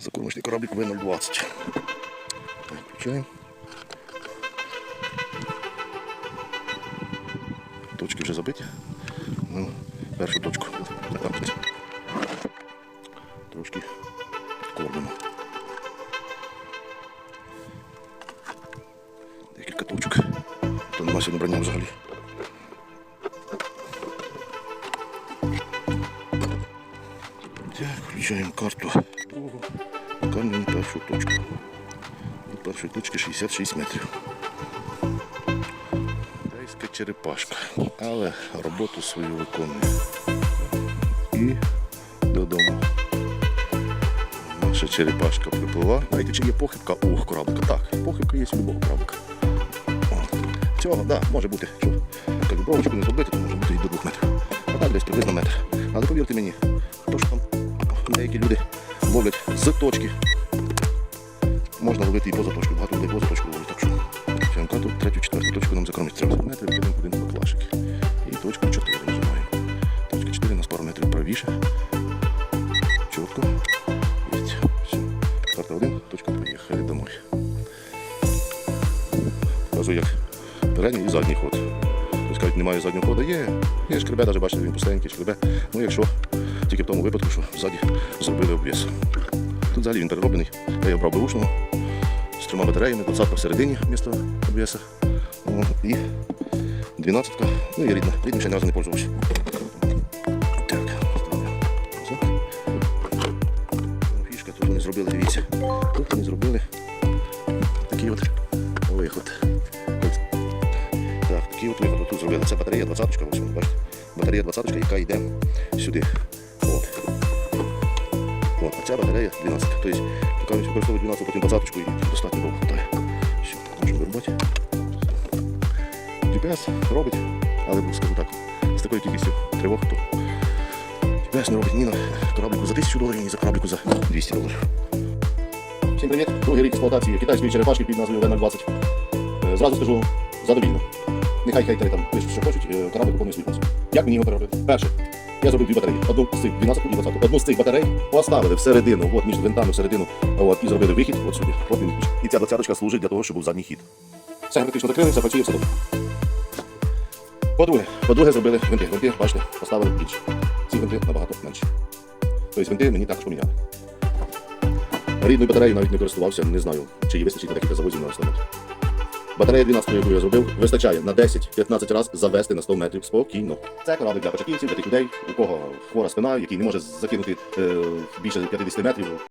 Закормочний кораблик В020. Так, включаємо. Точки вже забиті. Ну, першу точку. Трошки підкормимо. Декілька точок. То нема сьогодні брання взагалі. Так, включаємо карту. Виконуємо першу точку. Від першої точки 66 метрів. Тайська черепашка. Але роботу свою виконує. І додому. Наша черепашка приплила. Знаєте, чи є похибка у кораблика? Так, похибка є у любого кораблика. Цього, да, може бути. Кажу, бровочку не зробити, то може бути і до двох метрів. А так десь приблизно метр. Але повірте мені, то що там деякі люди ловлять з точки. Можна ловити і поза точку. Багато людей поза точку ловить. Так що тут третю, четверту точку нам закромить. Треба метрів, кинемо один баклашик. І точку 4 нажимаємо. Точка 4 у нас пару метрів правіше. Чітко. Есть. Все. Карта 1, точка приїхали домой. Покажу як передній і задній ход. Тобто кажуть, немає заднього ходу, є. Є шкребе, навіть бачите, він пустенький шкребе. Ну якщо тільки в тому випадку, що ззаді зробили обвіс. Тут взагалі він перероблений. Я його брав беушного з трьома батареями, 20 всередині обвіса. О, І 12 ну і рідна. Рідним ще ні разу не пользувався. Так. Фішка тут вони зробили, дивіться. Тут вони зробили такий от виход. Так, такий от виход тут зробили. Це батарея 20 ось ви бачите. Батарея 20 яка йде сюди. От. От, а ця батарея 12. Тобто, поки він використовує 12, потім 20 і достатньо довго хватає. Все, можемо виробити. GPS робить, але скажу так, з такою кількістю тривог, то GPS не робить ні на кораблику за 1000 доларів, ні за кораблику за 200 доларів. Всім привіт! Другий рік експлуатації китайської черепашки під назвою В020. Е, Зразу скажу задовільно. Нехай хейтери там пишуть, що хочуть, е, кораблик виконує свій. Як мені його переробити? Перше, я зробив дві батареї. Одну з цих 12 і 20. Одну з цих батарей поставили всередину, от між винтами всередину, от, і зробили вихід от сюди. От він І ця двадцяточка служить для того, щоб був задній хід. Все герметично закрили, все працює, все добре. По-друге, по-друге, зробили винти. Винти, бачите, поставили більше. Ці винти набагато менші. Тобто винти мені також поміняли. Рідною батареєю навіть не користувався, не знаю, чи її вистачить на декілька завозів на розставити. Батарея 12, яку я зробив, вистачає на 10-15 разів завести на 100 метрів спокійно. Це корабль для початківців, для тих людей, у кого хвора спина, який не може закинути е, більше 50 метрів.